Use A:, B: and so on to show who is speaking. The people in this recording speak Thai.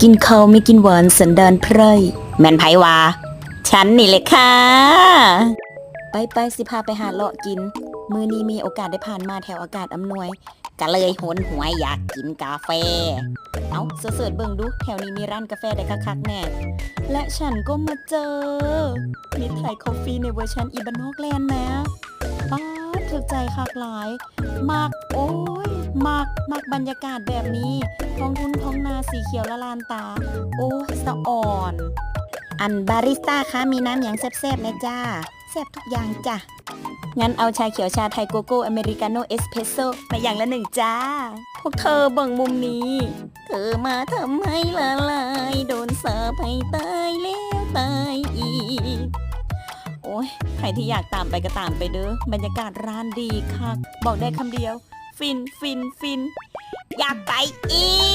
A: กินข้าวไม่กินหวานสันดานไพร่ แม่นไผวา ฉันนี่เลยค่ะ ไปไปสิพาไปหาเลาะกิน มือนี้มีโอกาสได้ผ่านมาแถวอากาศอำนวยก็เลยหนหวยอยากกินกาแฟ เอาเสิร์ชเบิ่งดูแถวนี้มีร้านกาแฟได้คักๆแน่ และฉันก็มาเจอมิดไทยคอฟฟี่ในเวอร์ชันอีบานอกแลนด์แม้ป้าถึกใจคักหลาย มากโอ้ย มากมากบรรยากาศแบบนี้ท้องทุ่งท้องนาสีเขียวละลานตา โอ้สะอ่อน อันบาริสต้าคะมีน้ำอย่างแซ่บๆเลยจ้าแซ่บทุกอย่างจ้ะ งั้นเอาชาเขียวชาไทยโกโก้อเมริกาโน่เอสเพรสโซ่มาอย่างละหนึ่งจ้า พวกเธอเบิ่งมุมนี้ เธอมาทำให้ละลายโดนสาปให้ตายแล้วตายอีก โอ้ยใครที่อยากตามไปก็ตามไปเด้อบรรยากาศร้านดีค่ะ บอกได้คำเดียว ฟินฟินฟินอยากไปอีก